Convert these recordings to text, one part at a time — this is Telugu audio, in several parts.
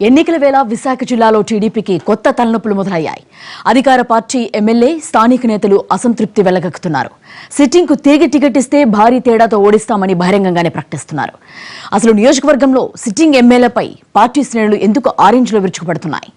ఎన్నికల వేళ విశాఖ జిల్లాలో టీడీపీకి కొత్త తలనొప్పులు మొదలయ్యాయి. అధికార పార్టీ ఎమ్మెల్యే స్థానిక నేతలు అసంతృప్తి వెళ్ళగక్కుతున్నారు సిట్టింగ్కు తిరిగి టికెట్ ఇస్తే భారీ తేడాతో ఓడిస్తామని బహిరంగంగానే ప్రకటిస్తున్నారు. అసలు నియోజకవర్గంలో సిట్టింగ్ ఎమ్మెల్యేలపై పార్టీ శ్రేణులు ఎందుకు ఆరెంజ్లో విరుచుకుపడుతున్నాయి?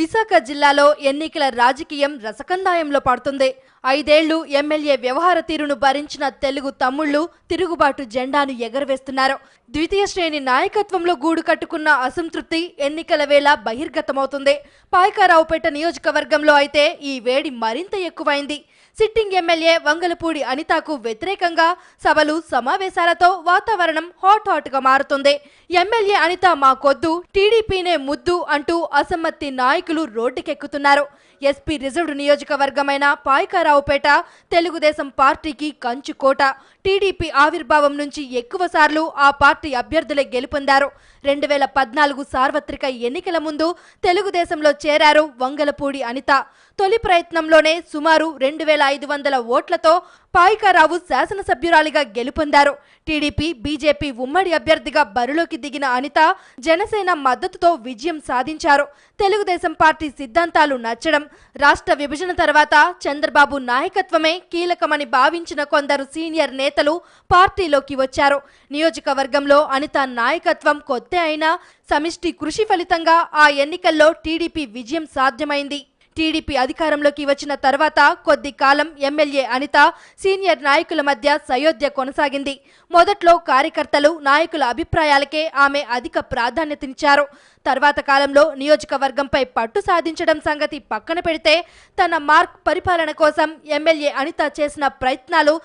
విశాఖ జిల్లాలో ఎన్నికల రాజకీయం రసకందాయంలో పడుతుంది. ఐదేళ్ళు ఎమ్మెల్యే వ్యవహార తీరును భరించిన తెలుగు తమ్ముళ్ళు తిరుగుబాటు జెండాను ఎగరవేస్తున్నారు. ద్వితీయ శ్రేణి నాయకత్వంలో గూడు కట్టుకున్న అసంతృప్తి ఎన్నికల వేళ బహిర్గతమవుతుంది. పాయకారావుపేట నియోజకవర్గంలో అయితే ఈ వేడి మరింత ఎక్కువైంది. సిట్టింగ్ ఎమ్మెల్యే వంగలపూడి అనితకు వ్యతిరేకంగా సభలు సమావేశాలతో వాతావరణం హాట్ హాట్గా మారుతుంది. ఎమ్మెల్యే అనిత మాకొద్దు టీడీపీనే ముద్దు అంటూ అసమ్మతి నాయకులు రోడ్డుకెక్కుతున్నారు. ఎస్పీ రిజర్వ్డ్ నియోజకవర్గమైన పాయకారావుపేట తెలుగుదేశం పార్టీకి కంచుకోట టీడీపీ ఆవిర్భావం నుంచి ఎక్కువ సార్లు ఆ పార్టీ అభ్యర్థులే గెలుపొందారు. రెండు వేల పద్నాలుగు సార్వత్రిక ఎన్నికల ముందు తెలుగుదేశంలో చేరారు వంగలపూడి అనిత. తొలి ప్రయత్నంలోనే సుమారు రెండు వేల ఐదు వందల ఓట్లతో పాయికారావు శాసనసభ్యురాలిగా గెలుపొందారు. టీడీపీ బీజేపీ ఉమ్మడి అభ్యర్థిగా బరిలోకి దిగిన అనిత జనసేన మద్దతుతో విజయం సాధించారు. తెలుగుదేశం పార్టీ సిద్ధాంతాలు నచ్చడం రాష్ట్ర విభజన తర్వాత చంద్రబాబు నాయకత్వమే కీలకమని భావించిన కొందరు సీనియర్ నేతలు పార్టీలోకి వచ్చారు. నియోజకవర్గంలో అనిత నాయకత్వం కొత్త అయినా సమిష్టి కృషి ఫలితంగా ఆ ఎన్నికల్లో టీడీపీ విజయం సాధ్యమైంది. టీడీపీ అధికారంలోకి వచ్చిన తర్వాత కొద్ది కాలం ఎమ్మెల్యే అనిత సీనియర్ నాయకుల మధ్య సయోధ్య కొనసాగింది. మొదట్లో కార్యకర్తలు నాయకుల అభిప్రాయాలకే ఆమె అధిక ప్రాధాన్యతనిచ్చారు. తర్వాత కాలంలో నియోజకవర్గంపై పట్టు సాధించడం సంగతి పక్కన పెడితే తన మార్క్ పరిపాలన కోసం ఎమ్మెల్యే అనిత చేసిన ప్రయత్నాలు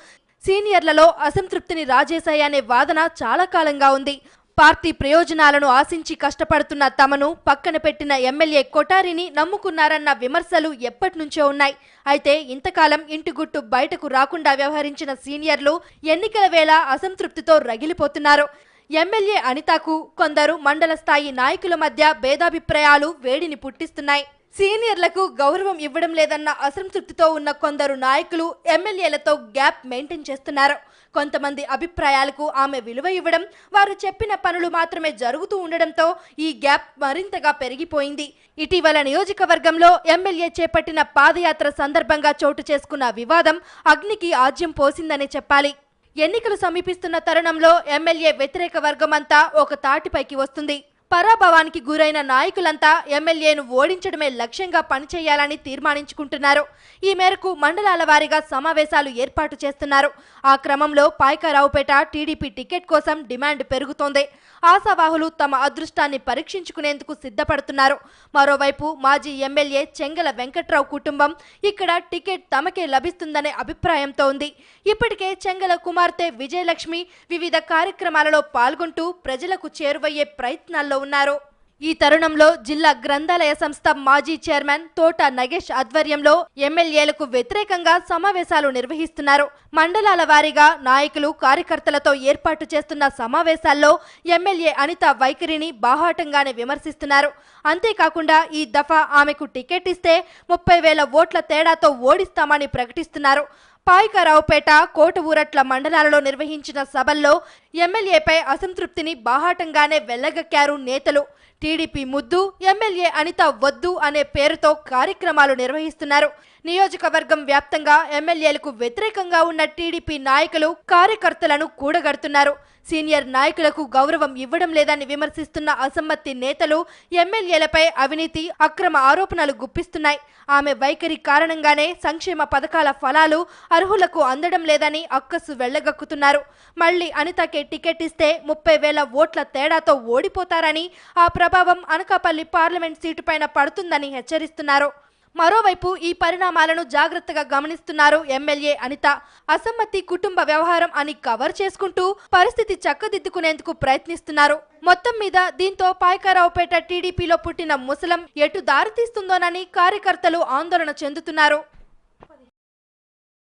సీనియర్లలో అసంతృప్తిని రాజేశాయనే వాదన చాలా కాలంగా ఉంది. పార్టీ ప్రయోజనాలను ఆశించి కష్టపడుతున్న తమను పక్కన పెట్టిన ఎమ్మెల్యే కొటారిని నమ్ముకున్నారన్న విమర్శలు ఎప్పటినుంచో ఉన్నాయి. అయితే ఇంతకాలం ఇంటి గుట్టు బయటకు రాకుండా వ్యవహరించిన సీనియర్లు ఎన్నికల వేళ అసంతృప్తితో రగిలిపోతున్నారు. ఎమ్మెల్యే అనితకు కొందరు మండల స్థాయి నాయకుల మధ్య భేదాభిప్రాయాలు వేడిని పుట్టిస్తున్నాయి. సీనియర్లకు గౌరవం ఇవ్వడం లేదన్న అసంతృప్తితో ఉన్న కొందరు నాయకులు ఎమ్మెల్యేలతో గ్యాప్ మెయింటైన్ చేస్తున్నారు. కొంతమంది అభిప్రాయాలకు ఆమె విలువ ఇవ్వడం వారు చెప్పిన పనులు మాత్రమే జరుగుతూ ఉండడంతో ఈ గ్యాప్ మరింతగా పెరిగిపోయింది. ఇటీవల నియోజకవర్గంలో ఎమ్మెల్యే చేపట్టిన పాదయాత్ర సందర్భంగా చోటు చేసుకున్న వివాదం అగ్నికి ఆజ్యం పోసిందనే చెప్పాలి. ఎన్నికలు సమీపిస్తున్న తరుణంలో ఎమ్మెల్యే వ్యతిరేక వర్గమంతా ఒక తాటిపైకి వస్తుంది. పరాభవానికి గురైన నాయకులంతా ఎమ్మెల్యేను ఓడించడమే లక్ష్యంగా పనిచేయాలని తీర్మానించుకుంటున్నారు. ఈ మేరకు మండలాల వారీగా సమావేశాలు ఏర్పాటు చేస్తున్నారు. ఆ క్రమంలో పాయకరావుపేట టీడీపీ టికెట్ కోసం డిమాండ్ పెరుగుతోంది. ఆశావాహులు తమ అదృష్టాన్ని పరీక్షించుకునేందుకు సిద్ధపడుతున్నారు. మరోవైపు మాజీ ఎమ్మెల్యే చెంగల వెంకట్రావు కుటుంబం ఇక్కడ టికెట్ తమకే లభిస్తుందనే అభిప్రాయంతో ఉంది. ఇప్పటికే చెంగల కుమార్తె విజయలక్ష్మి వివిధ కార్యక్రమాలలో పాల్గొంటూ ప్రజలకు చేరువయ్యే ప్రయత్నాల్లో ఉన్నారు. ఈ తరుణంలో జిల్లా గ్రంథాలయ సంస్థ మాజీ చైర్మన్ తోట నగేష్ ఆధ్వర్యంలో ఎమ్మెల్యేలకు వ్యతిరేకంగా సమావేశాలు నిర్వహిస్తున్నారు. మండలాల వారీగా నాయకులు కార్యకర్తలతో ఏర్పాటు చేస్తున్న సమావేశాల్లో ఎమ్మెల్యే అనిత వైఖరిని బాహాటంగానే విమర్శిస్తున్నారు. అంతేకాకుండా ఈ దఫా ఆమెకు టికెట్ ఇస్తే ముప్పై వేల ఓట్ల తేడాతో ఓడిస్తామని ప్రకటిస్తున్నారు. పాయికరావుపేట కోట ఊరట్ల మండలాలలో నిర్వహించిన సభల్లో ఎమ్మెల్యేపై అసంతృప్తిని బాహాటంగానే వెళ్ళగక్కారు నేతలు. టీడీపీ ముద్దు ఎమ్మెల్యే అనిత వద్దు అనే పేరుతో కార్యక్రమాలు నిర్వహిస్తున్నారు. నియోజకవర్గం వ్యాప్తంగా ఎమ్మెల్యేలకు వ్యతిరేకంగా ఉన్న టీడీపీ నాయకులు కార్యకర్తలను కూడగడుతున్నారు. సీనియర్ నాయకులకు గౌరవం ఇవ్వడం లేదని విమర్శిస్తున్న అసమ్మతి నేతలు ఎమ్మెల్యేలపై అవినీతి అక్రమ ఆరోపణలు గుప్పిస్తున్నాయి. ఆమె వైఖరి కారణంగానే సంక్షేమ పథకాల ఫలాలు అర్హులకు అందడం లేదని అక్కసు వెళ్ళగక్కుతున్నారు. మళ్ళీ అనితకే టికెట్ ఇస్తే ముప్పై వేల ఓట్ల తేడాతో ఓడిపోతారని ఆ ప్రభావం అనకాపల్లి పార్లమెంట్ సీటుపైన పడుతుందని హెచ్చరిస్తున్నారు. మరోవైపు ఈ పరిణామాలను జాగ్రత్తగా గమనిస్తున్నారు ఎమ్మెల్యే అనిత. అసమ్మతి కుటుంబ వ్యవహారం అని కవర్ చేసుకుంటూ పరిస్థితి చక్కదిద్దుకునేందుకు ప్రయత్నిస్తున్నారు. మొత్తం మీద దీంతో పాయకారావుపేట టీడీపీలో పుట్టిన ముసలం ఎటు దారితీస్తుందోనని కార్యకర్తలు ఆందోళన చెందుతున్నారు.